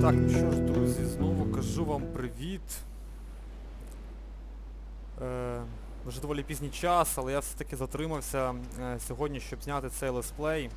Так, ну що ж, друзі, знову кажу вам привіт. Е, вже доволі пізній час, але я все-таки затримався е, сьогодні, щоб зняти цей летсплей.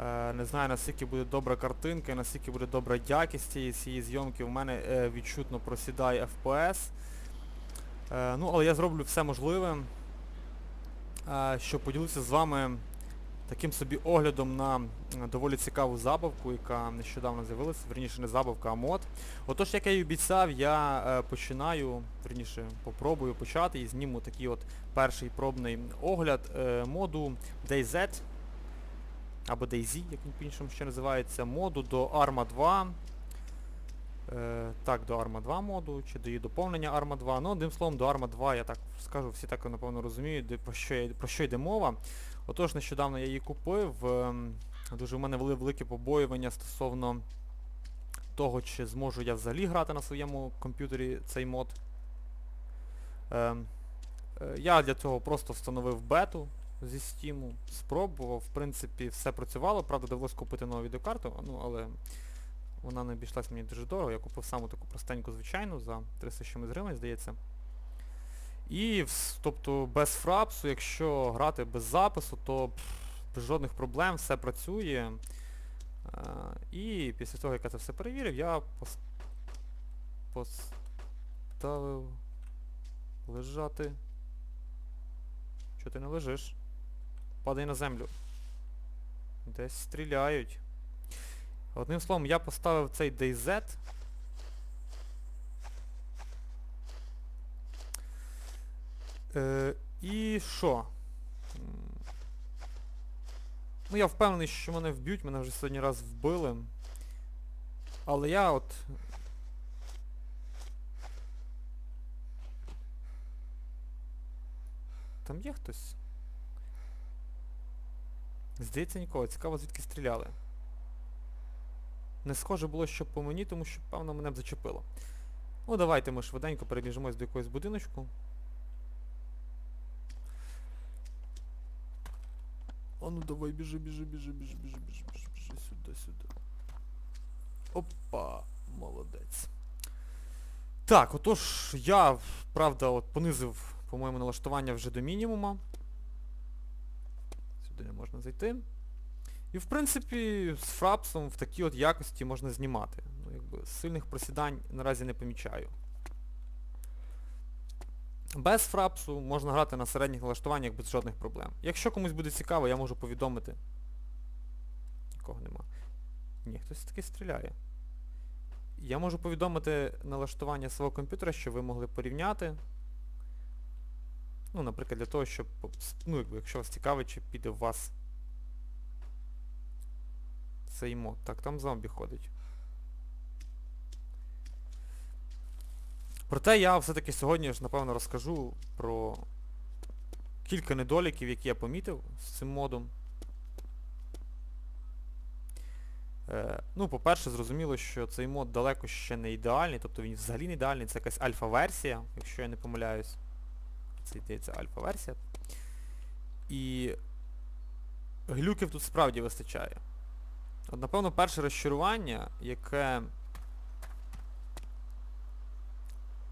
Е, не знаю наскільки буде добра картинка, наскільки буде добра якість цієї, цієї зйомки. У мене е, відчутно просідає FPS. Е, ну, але я зроблю все можливе, щоб поділитися з вами таким собі оглядом на доволі цікаву забавку, яка нещодавно з'явилася, верніше не забавка, а мод. Отож, як я і обіцяв, я е, починаю, верніше попробую почати і зніму такий от перший пробний огляд е, моду DayZ, або DayZ, як він по-іншому ще називається, моду до Arma 2. Е, так, до Arma 2 моду, чи до її доповнення Arma 2. Ну, одним словом, до Arma 2, я так скажу, всі так напевно розуміють, де, про, що, про що йде мова. Отож, нещодавно я її купив. ем, Дуже в мене вели велике побоювання стосовно того, чи зможу я взагалі грати на своєму комп'ютері цей мод. Ем, е, Я для цього просто встановив бету зі Steam, спробував, в принципі, все працювало, правда довелось купити нову відеокарту, ну, але вона не обійшлась мені дуже дорого. Я купив саму таку простеньку звичайну за 300 з чимось гривень, здається. І тобто без фрапсу, якщо грати без запису, то без жодних проблем все працює. Е, і після того, як я це все перевірив, я пос... поставив лежати. Чого ти не лежиш? Падай на землю. Десь стріляють. Одним словом, я поставив цей DayZ. Е, і що? Ну я впевнений, що мене вб'ють, мене вже сьогодні раз вбили. Але я от... Там є хтось? Здається нікого. Цікаво звідки стріляли. Не схоже було, що по мені, тому що, певно, мене б зачепило. Ну давайте ми швиденько перебіжимось до якогось будиночку. А ну давай, біжи, біжи, біжи, біжи, біжи, біжи, біжи, біжи, сюди, сюди. Опа, молодець. Так, отож, я, правда, от понизив, по-моєму, налаштування вже до мінімума. Сюди не можна зайти. І в принципі з фрапсом в такій от якості можна знімати. Ну, якби сильних просідань наразі не помічаю. Без фрапсу можна грати на середніх налаштуваннях без жодних проблем. Якщо комусь буде цікаво, я можу повідомити. Нікого нема. Ні, хтось таки стріляє. Я можу повідомити налаштування свого комп'ютера, щоб ви могли порівняти. Ну, наприклад, для того, щоб, ну, якби, якщо вас цікавить, чи піде в вас цей мод. Так, там зомбі ходить. Проте я все-таки сьогодні ж, напевно, розкажу про кілька недоліків, які я помітив з цим модом. Е, ну, по-перше, зрозуміло, що цей мод далеко ще не ідеальний, тобто він взагалі не ідеальний, це якась альфа-версія, якщо я не помиляюсь. Це йдеться альфа-версія. І глюків тут справді вистачає. От, напевно, перше розчарування, яке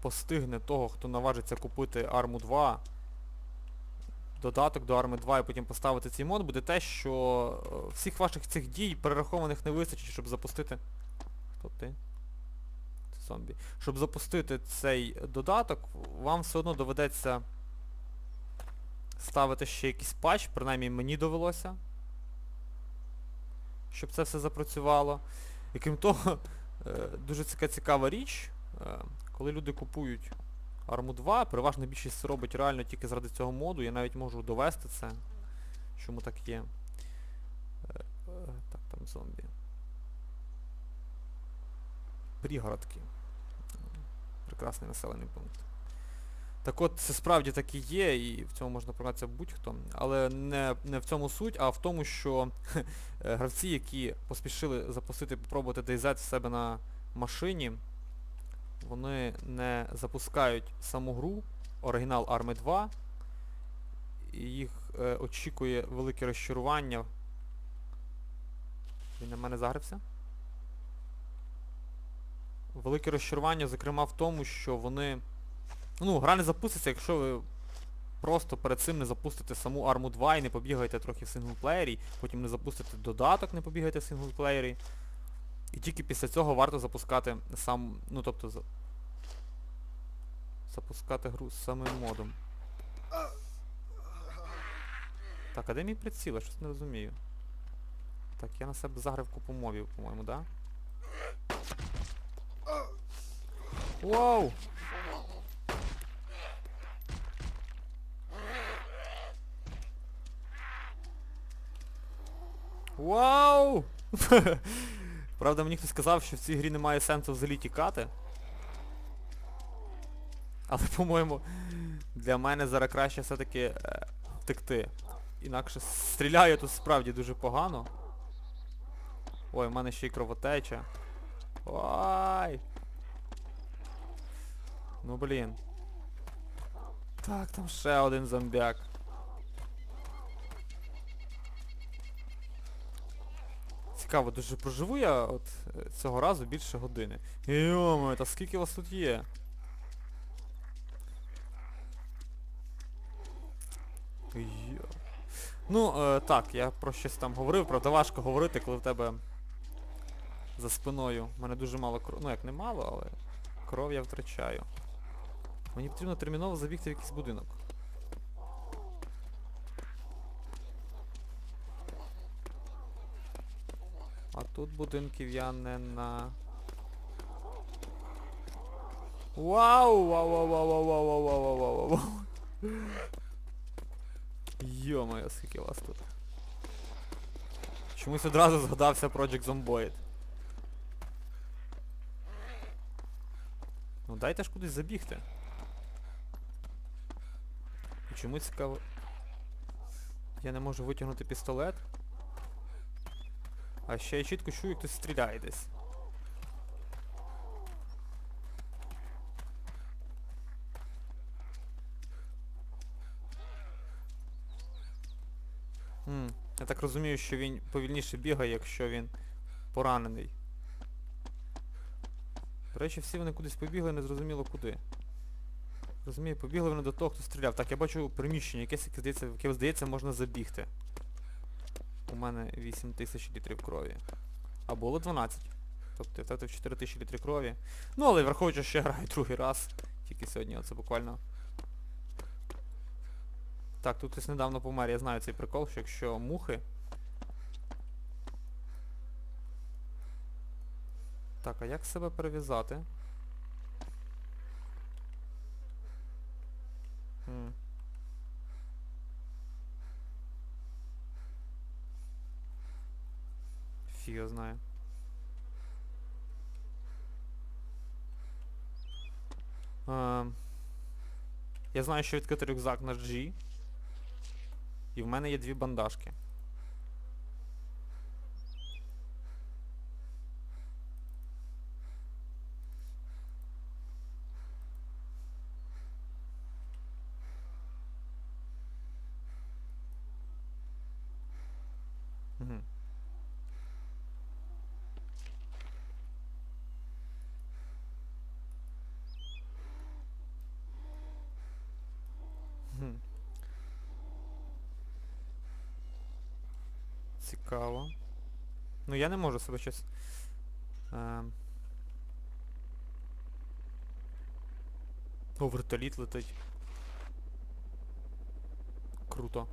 постигне того, хто наважиться купити Armu 2, додаток до Army 2 і потім поставити цей мод, буде те, що е, всіх ваших цих дій перерахованих не вистачить, щоб запустити... Хто ти? Це зомбі. Щоб запустити цей додаток, вам все одно доведеться ставити ще якийсь патч, принаймні мені довелося щоб це все запрацювало. І крім того, е, дуже цікава річ, е, коли люди купують Armu 2, переважна більшість це робить реально тільки заради цього моду, я навіть можу довести це, чому так є. Е, Так, там зомбі. Пригородки. Прекрасний населений пункт. Так от, це справді так і є, і в цьому можна програтися будь-хто. Але не, не в цьому суть, а в тому, що е, гравці, які поспішили запустити, попробувати в себе на машині, вони не запускають саму гру, оригінал Army 2, і їх е, очікує велике розчарування. Він на мене загрився? Велике розчарування, зокрема, в тому, що вони... Ну, гра не запуститься, якщо ви просто перед цим не запустите саму Арму 2 і не побігаєте трохи в синглплеєрі, потім не запустите додаток, не побігаєте в синглплеєрі. І тільки після цього варто запускати сам, ну тобто за... запускати гру з самим модом. Так, а де мій приціл? Я щось не розумію. Так, я на себе заграв купу мовів, по-моєму, да? Воу! Вау! Правда, мені хтось сказав, що в цій грі немає сенсу взагалі тікати. Але, по-моєму, для мене зараз краще все-таки е, втекти. Інакше стріляю тут справді дуже погано. Ой, в мене ще й кровотеча. Ой! Ну блін. Так, там ще один зомбяк. Цікаво, дуже проживу я от е, цього разу більше години. Йомо, та скільки вас тут є? Йо. Ну, е, так, я про щось там говорив, правда важко говорити, коли в тебе за спиною. У мене дуже мало кров. Ну як не мало, але кров я втрачаю. Мені потрібно терміново забігти в якийсь будинок. А тут будинків я не на... Вау! Вау, вау, вау, вау, вау, вау, вау, вау, вау. Йо-моє, скільки вас тут. Чомусь одразу згадався Project Zomboid. Ну дайте ж кудись забігти. І чому цікаво... Я не можу витягнути пістолет. А ще я чітко чую, хтось стріляє десь. Хм, я так розумію, що він повільніше бігає, якщо він поранений. До речі, всі вони кудись побігли, не зрозуміло куди. Розумію, побігли вони до того, хто стріляв. Так, я бачу приміщення, якесь, яке здається, яке, здається, можна забігти. Мене 8 тисяч літрів крові. А було 12. Тобто я втратив 4 тисячі літрів крові. Ну, але враховуючи, що я граю другий раз. Тільки сьогодні оце буквально. Так, тут хтось недавно помер, я знаю цей прикол, що якщо мухи... Так, а як себе перев'язати? Хм. Фіг його знає. Ем, Я знаю, що відкрити рюкзак на G. І в мене є дві бандажки. Цікаво. Ну я не можу себе щось. Ем... О, вертоліт летить. Круто.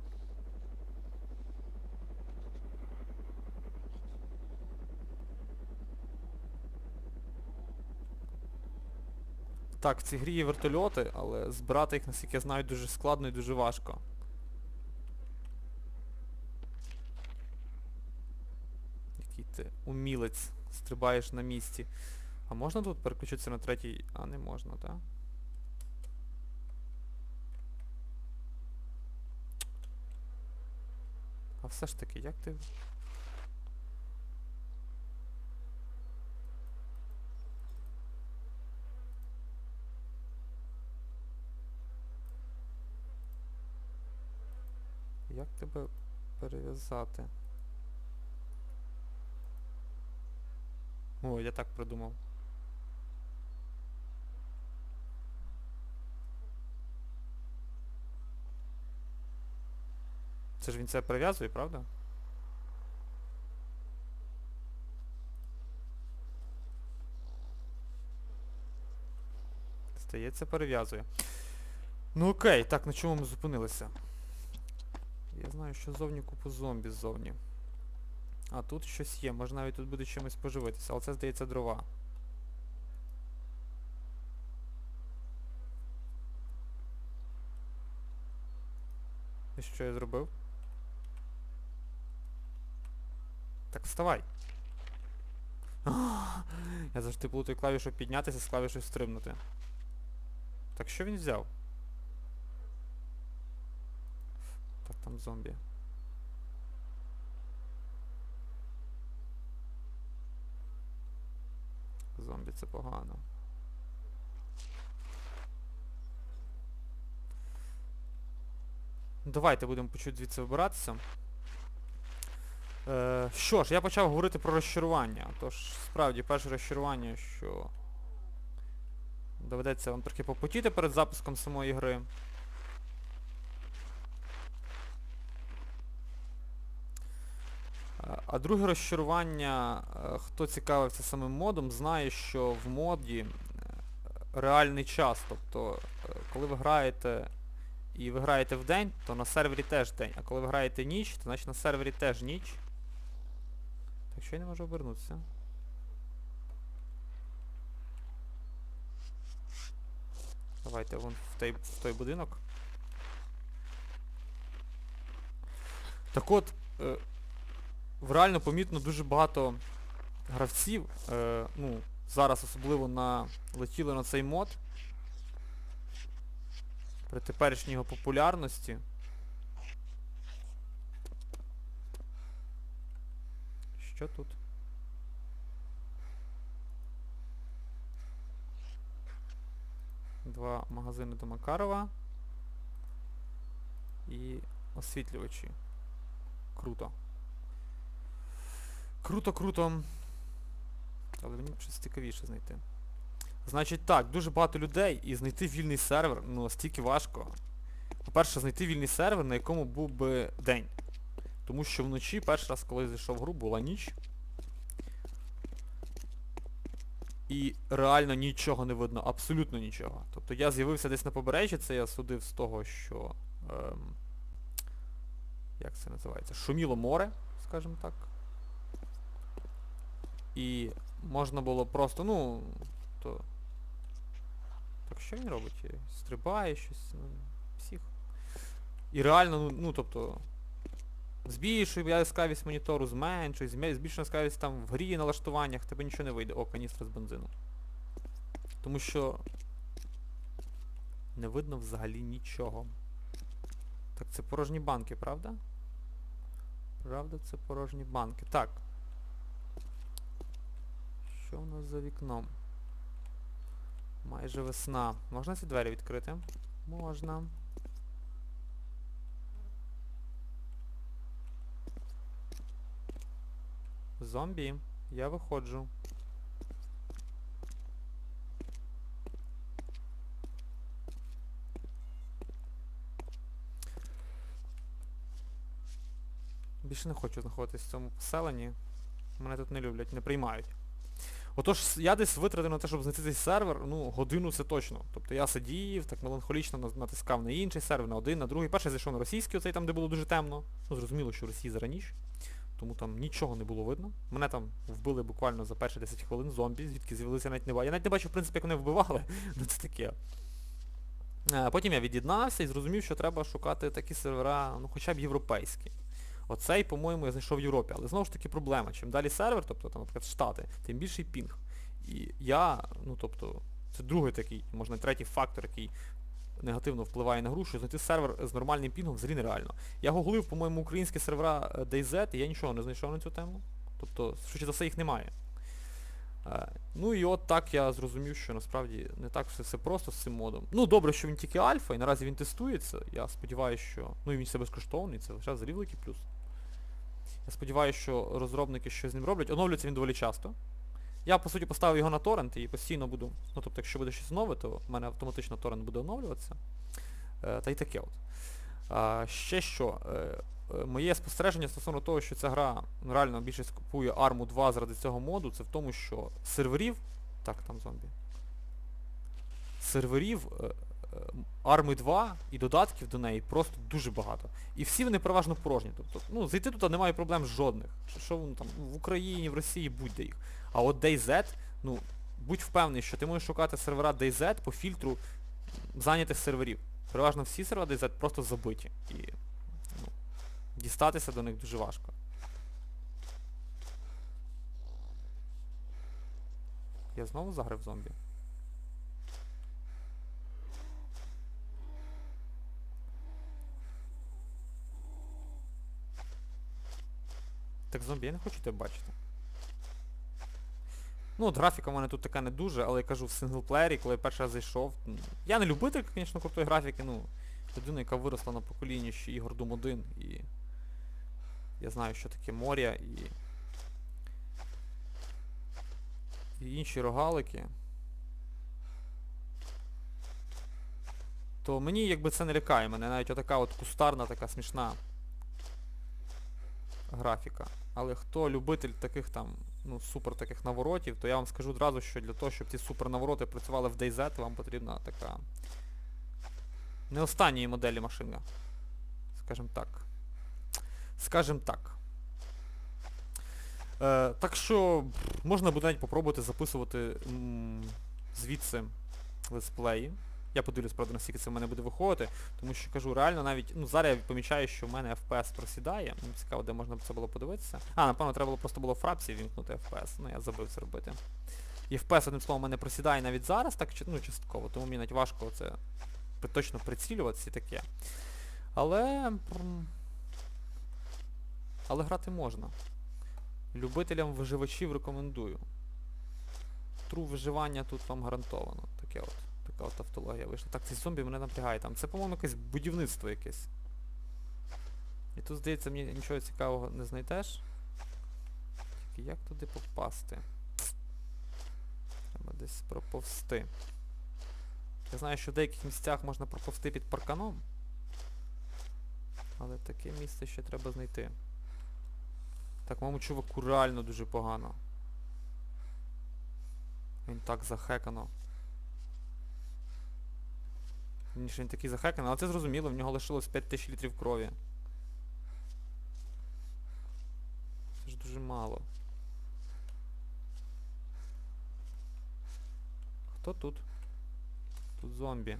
Так, в цій грі є вертольоти, але збирати їх, наскільки я знаю, дуже складно і дуже важко. Який ти умілець, стрибаєш на місці. А можна тут переключитися на третій? А, не можна, так? А все ж таки, як ти... Як тебе перев'язати? О, я так придумав. Це ж він це прив'язує, правда? Здається, перев'язує. Ну окей, так, на чому ми зупинилися? Я знаю, що зовні купу зомбі ззовні. А тут щось є, може навіть тут буде чимось поживитися, але це здається дрова. І що я зробив? Так вставай. Я завжди плутаю клавішу піднятися з клавішою стрибнути. Так що він взяв? Так, там зомбі. Зомбі це погано. Давайте будемо почуть звідси вибиратися. Е, що ж, я почав говорити про розчарування. Тож, справді, перше розчарування, що доведеться вам трохи попотіти перед запуском самої гри. А друге розчарування, е, хто цікавився самим модом, знає, що в моді е, реальний час. Тобто, е, коли ви граєте і ви граєте в день, то на сервері теж день. А коли ви граєте ніч, то значить на сервері теж ніч. Так що я не можу обернутися. Давайте вон в той, в той будинок. Так от, реально помітно дуже багато гравців, е, ну, зараз особливо на, летіли на цей мод. При теперішній його популярності. Що тут? Два магазини до Макарова. І освітлювачі. Круто. Круто, круто. Але мені щось цікавіше знайти. Значить так, дуже багато людей і знайти вільний сервер, ну настільки важко. По-перше, знайти вільний сервер, на якому був би день. Тому що вночі, перший раз, коли я зайшов в гру, була ніч. І реально нічого не видно, абсолютно нічого. Тобто я з'явився десь на побережжі, це я судив з того, що... Ем, як це називається? Шуміло море, скажімо так. І можна було просто, ну, то... Так що він робить? Стрибає щось, ну, псих. І реально, ну, ну тобто... Збільшує яскравість монітору, зменшує, зме- збільшує яскравість там в грі налаштуваннях, тебе нічого не вийде. О, каністра з бензину. Тому що не видно взагалі нічого. Так, це порожні банки, правда? Правда, це порожні банки. Так. Що у нас за вікном? Майже весна. Можна ці двері відкрити? Можна. Зомбі, я виходжу. Більше не хочу знаходитись в цьому поселенні. Мене тут не люблять, не приймають. Отож, я десь витратив на те, щоб знайти цей сервер, ну, годину це точно. Тобто я сидів, так меланхолічно натискав на інший сервер, на один, на другий. Перший зайшов на російський, оцей там, де було дуже темно. Ну, зрозуміло, що в Росії зараз ніч. Тому там нічого не було видно. Мене там вбили буквально за перші 10 хвилин зомбі, звідки з'явилися навіть не бачу. Я навіть не бачив, в принципі, як вони вбивали. Ну це таке. Е, Потім я від'єднався і зрозумів, що треба шукати такі сервера, ну хоча б європейські. Оцей, по-моєму, я знайшов в Європі. Але знову ж таки проблема. Чим далі сервер, тобто там, наприклад, Штати, тим більший пінг. І я, ну тобто, це другий такий, можна третій фактор, який негативно впливає на гру, що знайти сервер з нормальним пінгом взагалі нереально. Я гуглив, по-моєму, українські сервера е, DayZ, і я нічого не знайшов на цю тему. Тобто, швидше за все, їх немає. Е, ну і от так я зрозумів, що насправді не так все, все просто з цим модом. Ну добре, що він тільки альфа, і наразі він тестується. Я сподіваюся, що... Ну і він все безкоштовний, це взагалі великий плюс. Я сподіваюся, що розробники щось з ним роблять. Оновлюється він доволі часто. Я, по суті, поставив його на торрент і постійно буду. Ну тобто, якщо буде щось нове, то в мене автоматично торрент буде оновлюватися. Е, та й таке от. А, ще що. Е, е, моє спостереження стосовно того, що ця гра ну, реально більшість купує Armu 2 заради цього моду, це в тому, що серверів. Так, там зомбі. Серверів е, е, 2 і додатків до неї просто дуже багато. І всі вони переважно порожні. Тобто, ну, зайти туди немає проблем жодних. Що, воно там в Україні, в Росії, будь-де їх. А от DayZ, ну, будь впевнений, що ти можеш шукати сервера DayZ по фільтру зайнятих серверів. Переважно всі сервери DayZ просто забиті. І ну, дістатися до них дуже важко. Я знову загрив зомбі. Так зомбі, я не хочу тебе бачити. Ну от графіка в мене тут така не дуже, але я кажу в синглплеєрі, коли я перший раз зайшов. Я не любитель, звісно, крутої графіки, ну, людина, яка виросла на поколінні ще ігор Doom 1 і я знаю, що таке моря і... і інші рогалики. То мені якби це не лякає, мене навіть отака от кустарна, така смішна графіка. Але хто любитель таких там, ну, супер таких наворотів, то я вам скажу одразу, що для того, щоб ці супер навороти працювали в DayZ, вам потрібна така не останньої моделі машина. Скажем так. Скажем так. Е, так що можна буде навіть попробувати записувати м, звідси летсплеї. Я подивлюсь, правда, наскільки це в мене буде виходити, тому що кажу, реально навіть, ну зараз я помічаю, що в мене FPS просідає. Мені цікаво, де можна б це було подивитися. А, напевно, треба було просто було в фрапсі вімкнути FPS. Ну я забив це робити. І FPS, одним словом, мене просідає навіть зараз, так ну, частково, тому мені навіть важко це точно прицілюватися і таке. Але. Але грати можна. Любителям виживачів рекомендую. Тру виживання тут вам гарантовано. Таке от. Така от автологія вийшла. Так, цей зомбі мене напрягає там. Це, по-моєму, якесь будівництво якесь. І тут, здається, мені нічого цікавого не знайдеш. Тільки як туди попасти? Треба десь проповсти. Я знаю, що в деяких місцях можна проповсти під парканом. Але таке місце ще треба знайти. Так, моєму чуваку реально дуже погано. Він так захекано. Він ще не такий захеканий, але це зрозуміло, в нього лишилось 5000 літрів крові. Це ж дуже мало. Хто тут? Тут зомбі.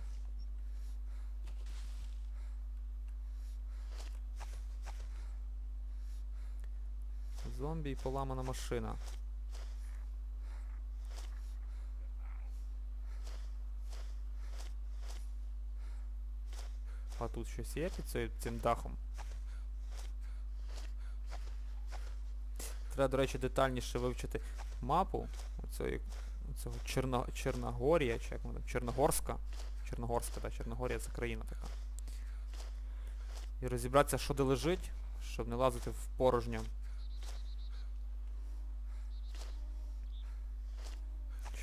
Зомбі і поламана машина. А тут щось є під цим, дахом? Треба, до речі, детальніше вивчити мапу оцього, оцього Черно, Чорногорія, чи як воно там, Чорногорська. Чорногорська, так, Чорногорія це країна така. І розібратися, що де лежить, щоб не лазити в порожньо.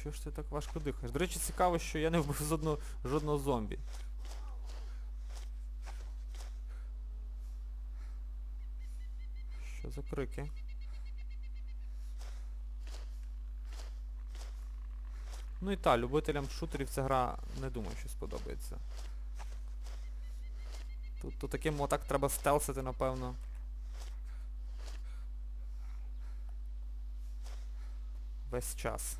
Що ж ти так важко дихаєш? До речі, цікаво, що я не вбив жодного, жодного зомбі. Що за крики? Ну і та, любителям шутерів ця гра не думаю, що сподобається. Тут то таким отак треба стелсити, напевно. Весь час.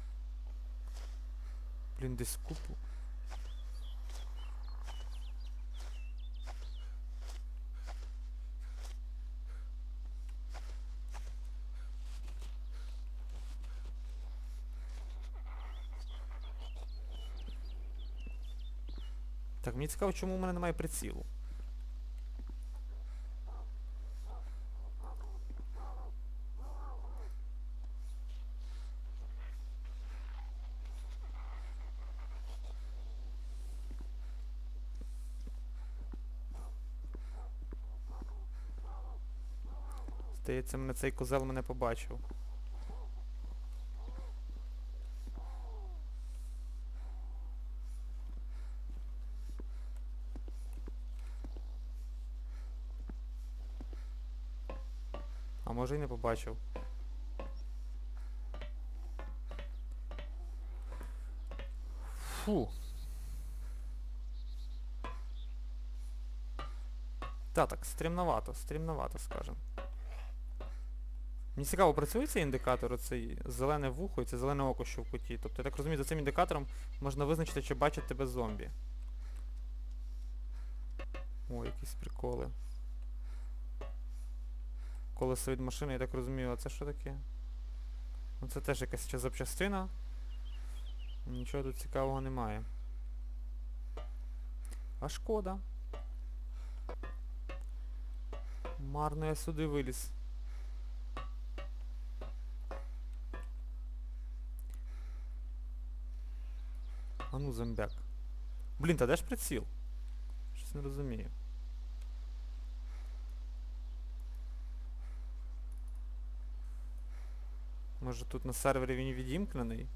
Блін, десь купу. Так, мені цікаво, чому у мене немає прицілу. Здається, мене цей козел мене побачив. А може й не побачив. Фу. Та так, стрімновато, стрімновато, скажем. Мені цікаво, працює цей індикатор, оцей зелене вухо і це зелене око, що в куті. Тобто, я так розумію, за цим індикатором можна визначити, чи бачить тебе зомбі. О, якісь приколи. Колесо від машини, я так розумію, а це що таке? Ну це теж якась ще запчастина. Нічого тут цікавого немає. А шкода. Марно я сюди виліз. А ну, зомбяк. Блін, та де ж приціл? Щось не розумію. Може тут на сервері він відімкнений?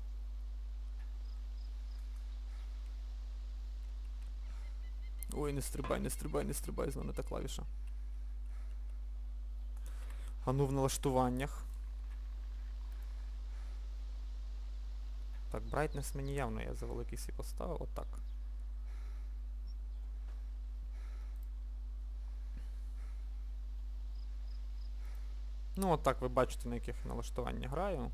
Ой, не стрибай, не стрибай, не стрибай, знову не та клавіша. А ну в налаштуваннях. Так, брайтнес мені явно я за великий сі поставив, отак. Ну отак ви бачите, на яких я налаштуваннях граю.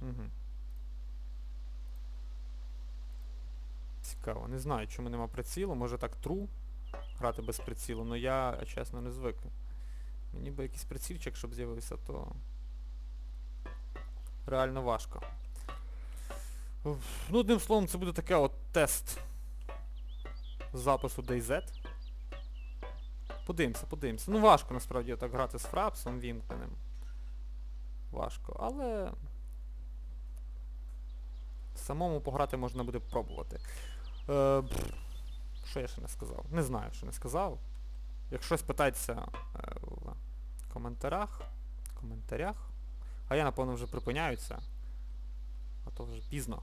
Угу. Цікаво. Не знаю, чому нема прицілу. Може так true грати без прицілу, але я, чесно, не звик. Мені би якийсь прицільчик, щоб з'явився, то реально важко. Ну, одним словом, це буде таке от тест запису DayZ. Подивимося, подивимося. Ну важко насправді так грати з фрапсом вімкненим. Важко, але самому пограти можна буде пробувати. Е, що я ще не сказав? Не знаю, що не сказав. Якщо щось питається е, в коментарях, коментарях. А я напевно вже припиняюся. А то вже пізно.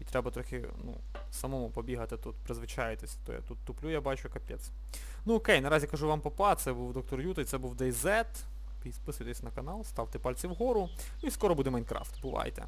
І треба трохи, ну, самому побігати тут, призвичаїтися, то я тут туплю, я бачу капець. Ну окей, наразі кажу вам попа, це був доктор Ютий, це був DayZ. Підписуйтесь на канал, ставте пальці вгору. Ну і скоро буде Майнкрафт. Бувайте.